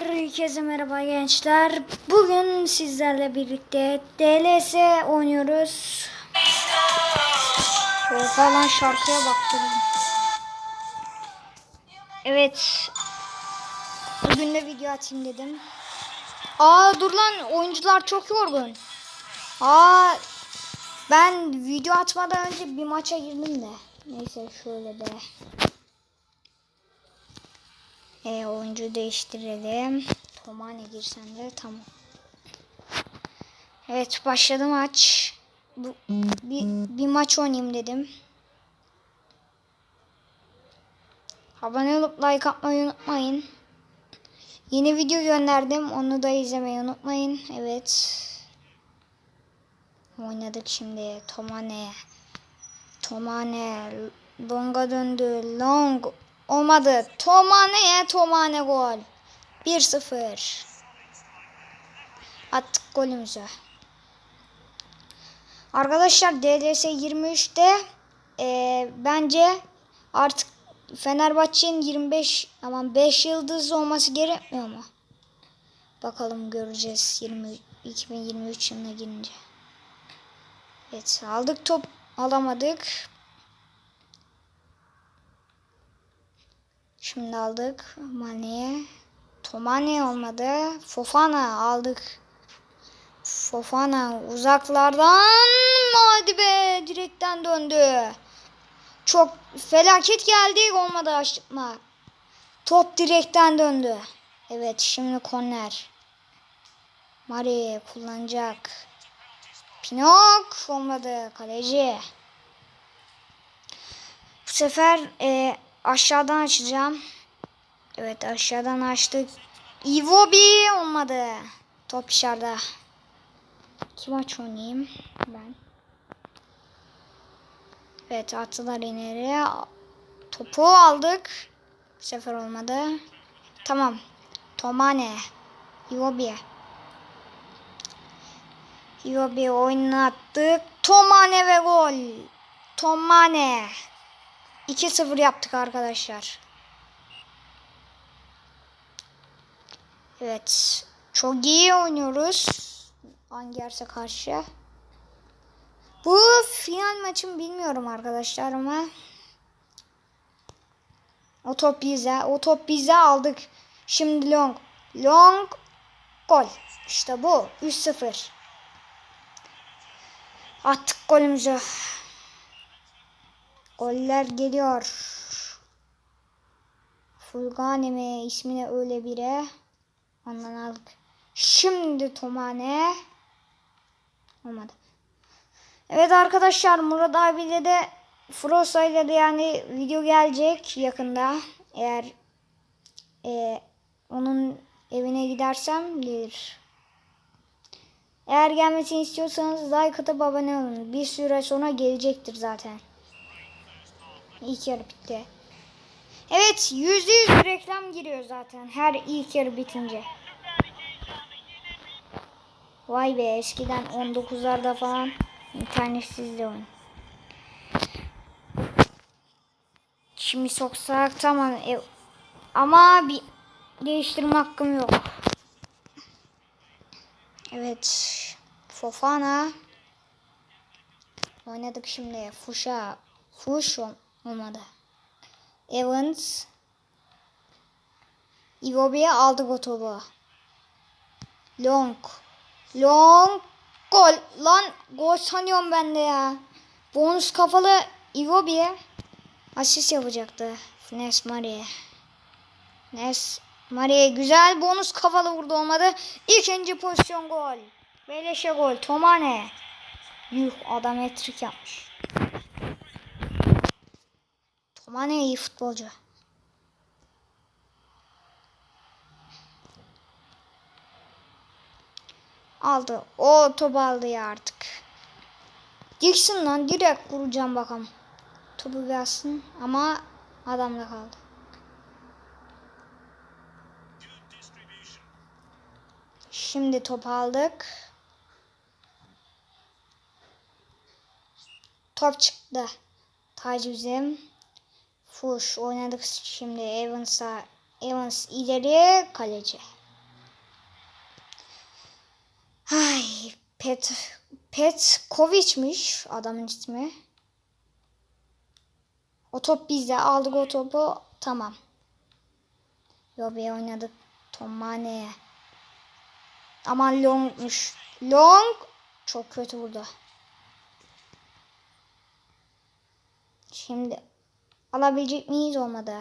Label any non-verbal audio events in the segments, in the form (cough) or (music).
Herkese merhaba gençler. Bugün sizlerle birlikte DLS oynuyoruz. Falan şarkıya baktım. Evet. Bugün de video atayım dedim. Aa dur lan oyuncular çok yorgun. Aa ben video atmadan önce bir maça girdim de. Neyse şöyle de. E, oyuncu değiştirelim. Tomane girsen de tamam. Evet başladı maç. Bu, bir, bir maç oynayayım dedim. Abone olup like atmayı unutmayın. Yeni video gönderdim. Onu da izlemeyi unutmayın. Evet. Oynadık şimdi. Tomane. Tomane. Long'a döndü. Long. Olmadı. Tomane'ye Tomane gol. 1-0. Attık golümüzü. Arkadaşlar DDS 23'te e, bence artık Fenerbahçe'nin 25 aman 5 yıldız olması gerekmiyor mu? Bakalım göreceğiz 20 2023 yılına girince. Evet aldık top alamadık. Şimdi aldık Mane'ye. Tomane olmadı. Fofana aldık. Fofana uzaklardan hadi be direkten döndü. Çok felaket geldi olmadı açma. Top direkten döndü. Evet şimdi korner. Mari kullanacak. Pinok olmadı kaleci. Bu sefer e, aşağıdan açacağım. Evet aşağıdan açtık. Iwobi olmadı. Top dışarıda. İki maç oynayayım ben. Evet attılar ileri. Topu aldık. Bu sefer olmadı. Tamam. Tomane. Iwobi. Iwobi oynattık. Tomane ve gol. Tomane. 2-0 yaptık arkadaşlar. Evet. Çok iyi oynuyoruz. Angers'e karşı. Bu final maçım bilmiyorum arkadaşlar ama o top bize. O top bize aldık. Şimdi long. Long gol. İşte bu. 3-0. Attık golümüzü. Goller geliyor. Fulgani mi ismine öyle biri. Ondan aldık. Şimdi Tomane. Olmadı. Evet arkadaşlar Murat abiyle de Frosa ile de yani video gelecek yakında. Eğer e, onun evine gidersem gelir. Eğer gelmesini istiyorsanız like atıp abone olun. Bir süre sonra gelecektir zaten. İlk yarı bitti. Evet yüzde yüz reklam giriyor zaten her ilk yarı bitince. Vay be eskiden 19'larda falan internetsiz de oyun. Şimdi soksak tamam e, ama bir değiştirme hakkım yok. Evet Fofana oynadık şimdi Fuşa Fuş olmadı. Evans Iwobi'ye aldık o topu. Long. Long. Gol. Lan gol sanıyorum ben de ya. Bonus kafalı Iwobi'ye asist yapacaktı. Nes Marie. Nes Marie güzel bonus kafalı vurdu olmadı. İkinci pozisyon gol. Beleşe gol. Tomane. Yuh adam etrik yapmış. Tomane iyi futbolcu. Aldı. O top aldı ya artık. Diksin lan direkt vuracağım bakalım. Topu gelsin ama adamda kaldı. Şimdi top aldık. Top çıktı. Tacizim. Fuş oynadık şimdi Evans'a. Evans ileri kaleci. Ay Pet Petkovic'miş adamın ismi. O top bizde. Aldık o topu. Tamam. Yobe oynadık. Tommane'ye. Aman Long'muş. Long çok kötü burada. Şimdi alabilecek miyiz olmadı.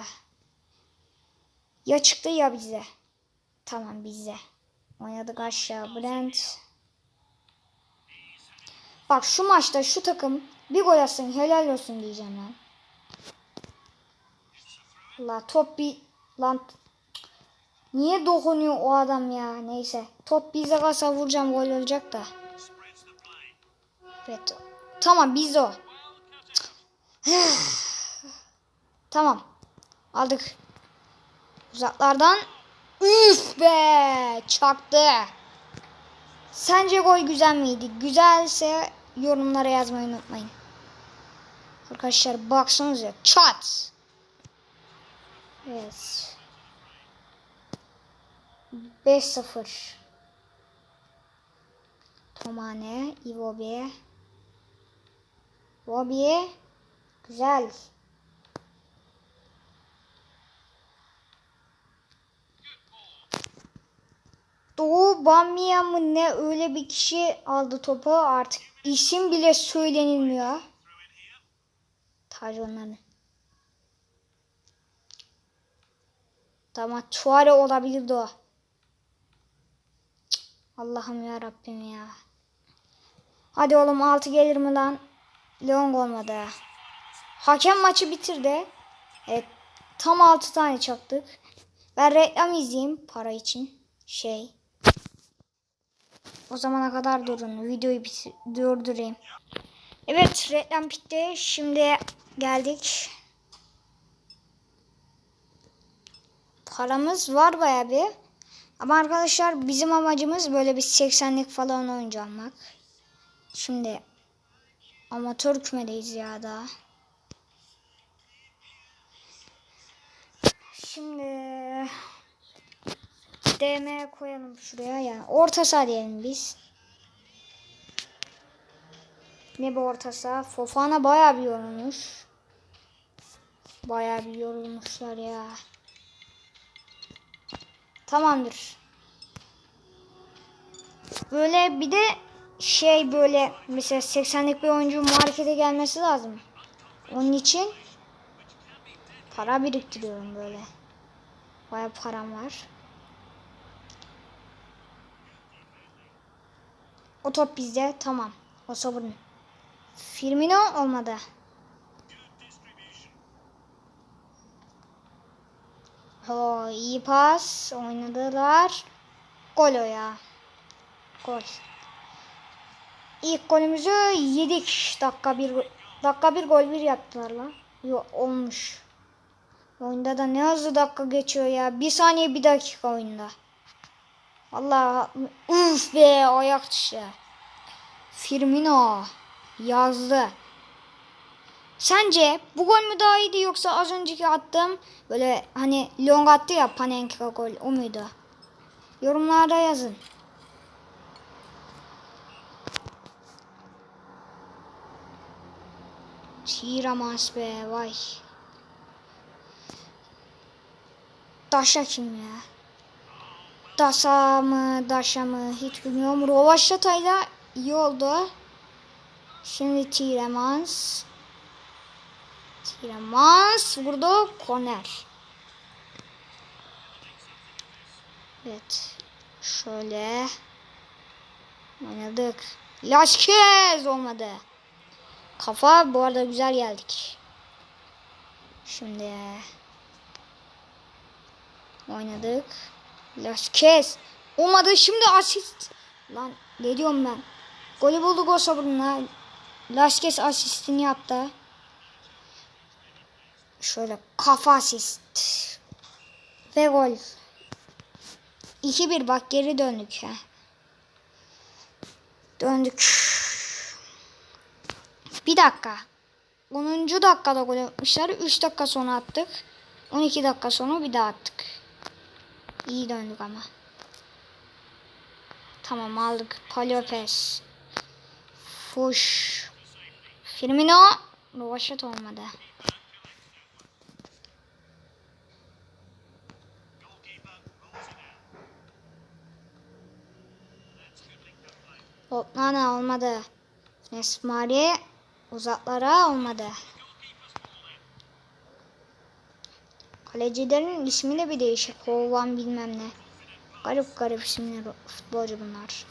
Ya çıktı ya bize. Tamam bize. Oynadık aşağı. Brent. Bak şu maçta şu takım bir gol atsın helal olsun diyeceğim lan. La top bir lan niye dokunuyor o adam ya neyse top bize kalsa vuracağım gol olacak da. Evet tamam biz o. (sighs) tamam aldık uzaklardan üf be çaktı. Sence gol güzel miydi? Güzelse yorumlara yazmayı unutmayın. Arkadaşlar baksanıza çat. Evet. 5-0. Tomane, Iwobi. Iwobi. Güzel. Doğu Bamya mı ne öyle bir kişi aldı topu artık isim bile söylenilmiyor. Taci onların. Tamam Tuare olabilirdi o. Allah'ım ya Rabbim ya. Hadi oğlum 6 gelir mi lan? Long olmadı. Hakem maçı bitirdi. Evet. Tam 6 tane çaktık. Ben reklam izleyeyim para için. Şey. O zamana kadar durun. Videoyu durdurayım. Evet reklam bitti. Şimdi geldik. Paramız var baya bir. Ama arkadaşlar bizim amacımız böyle bir 80'lik falan oyuncu almak. Şimdi amatör kümedeyiz ya da. Şimdi DM koyalım şuraya yani orta saha diyelim biz. Ne bu orta saha? Fofana bayağı bir yorulmuş. Bayağı bir yorulmuşlar ya. Tamamdır. Böyle bir de şey böyle mesela 80'lik bir oyuncu markete gelmesi lazım. Onun için para biriktiriyorum böyle. Bayağı param var. O top bizde. Tamam. O sabırın. Firmino olmadı. O iyi pas oynadılar. Gol o ya. Gol. İlk golümüzü yedik. Dakika bir dakika bir gol bir yaptılar lan. Yok olmuş. Oyunda da ne hızlı dakika geçiyor ya. Bir saniye bir dakika oyunda. Allah uf be ayak dışı. Firmino yazdı. Sence bu gol mü daha iyiydi yoksa az önceki attığım böyle hani long attı ya Panenka gol o muydu? Yorumlarda yazın. Çiğramaz be vay. Daşa kim ya? Dasa mı, Daşa mı hiç bilmiyorum. Rovaşata'yla iyi oldu. Şimdi Tiremans. Tiremans burada korner. Evet. Şöyle. Oynadık. Laşkez olmadı. Kafa bu arada güzel geldik. Şimdi oynadık. Lasquez. Olmadı şimdi asist. Lan ne diyorum ben. Golü bulduk o sabırına. Lasquez asistini yaptı. Şöyle kafa asist. Ve gol. 2-1 bak geri döndük. Ha. Döndük. Bir dakika. 10. dakikada gol atmışlar. 3 dakika sonra attık. 12 dakika sonra bir daha attık. İyi döndük ama. Tamam aldık. Paliopes. Fuş. Firmino. Rovaşat olmadı. Hopnana olmadı. Nesmari uzaklara olmadı. Kalecilerin ismi de bir değişik. Hovan bilmem ne. Garip garip isimler futbolcu bunlar.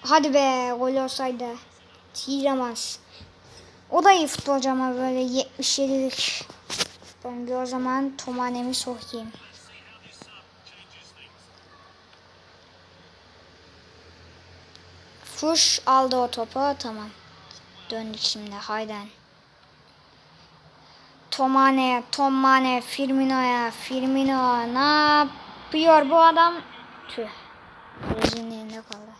Hadi be gol olsaydı. Tiramaz. O da iyi futbolcu ama böyle 77'lik. Ben de o zaman Tomane'mi sokayım. Fuş aldı o topu. Tamam. Döndük şimdi. Hayden. Tomane, Tomane, Firmino'ya, Firmino ne yapıyor bu adam? Tüh. Kalecinin elinde kaldı.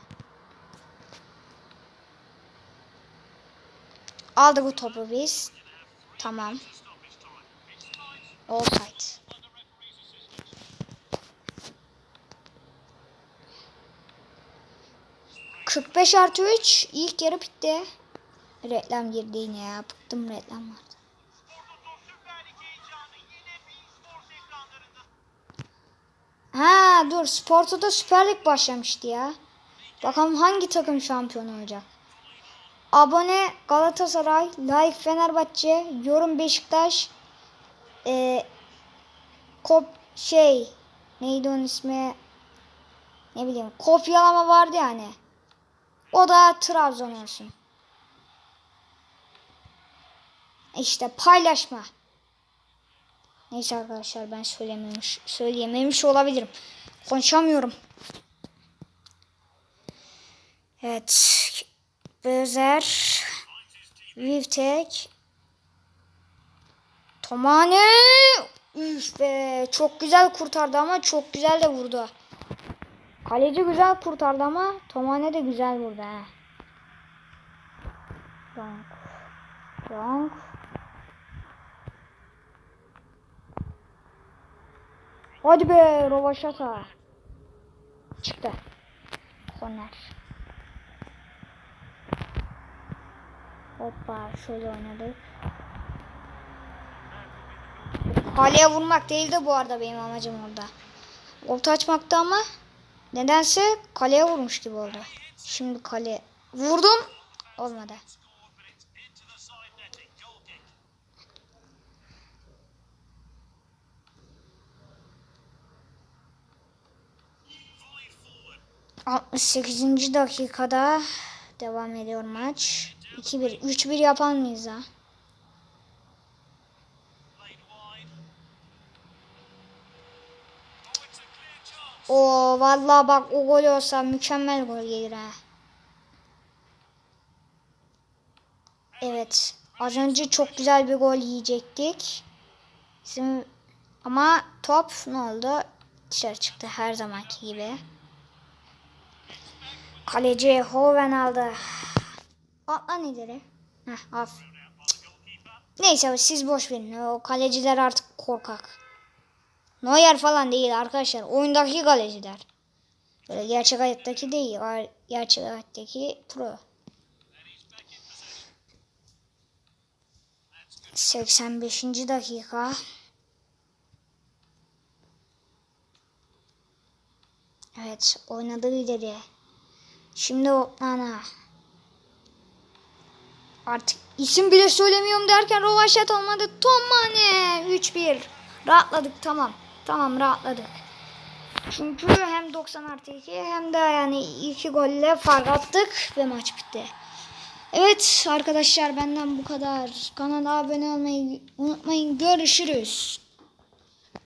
Aldı bu topu biz. Tamam. Offside. ...45 artı 3... ...ilk yarı bitti. Reklam girdi yine ya. Bıktım reklam vardı. Ha dur Sporto'da Süper Lig başlamıştı ya. Bakalım hangi takım şampiyon olacak. Abone Galatasaray, like Fenerbahçe, yorum Beşiktaş, e, kop şey neydi onun ismi ne bileyim kopyalama vardı yani. O da Trabzon olsun. İşte paylaşma. Neyse arkadaşlar ben söylememiş, söyleyememiş olabilirim. Konuşamıyorum. Evet. Bezer. Vivtek. Tomane. Üf be. Çok güzel kurtardı ama çok güzel de vurdu. Kaleci güzel kurtardı ama Tomane de güzel vurdu ha. Donk. Donk. Hadi be Rovaşata. Çıktı. Korner. Hoppa şöyle oynadık. Kaleye vurmak değildi bu arada benim amacım orada. Orta açmaktı ama nedense kaleye vurmuş gibi oldu. Şimdi kale vurdum olmadı. Altmış sekizinci dakikada devam ediyor maç. 2-1, 3-1 yapan mıyız ha? O vallahi bak o gol olsa mükemmel gol gelir ha. Evet. Az önce çok güzel bir gol yiyecektik. Bizim ama top ne oldu? Dışarı çıktı her zamanki gibi. Kaleci Hoven aldı. Atlan ileri. Heh, af. Neyse siz boş verin. O kaleciler artık korkak. Neuer falan değil arkadaşlar. Oyundaki kaleciler. Böyle gerçek hayattaki değil. Gerçek hayattaki pro. 85. dakika. Evet oynadı ileri. Şimdi Nana. Artık isim bile söylemiyorum derken Rovaşat olmadı. Tomane 3-1. Rahatladık tamam. Tamam rahatladık. Çünkü hem 90 artı 2 hem de yani iki golle fark attık ve maç bitti. Evet arkadaşlar benden bu kadar. Kanala abone olmayı unutmayın. Görüşürüz.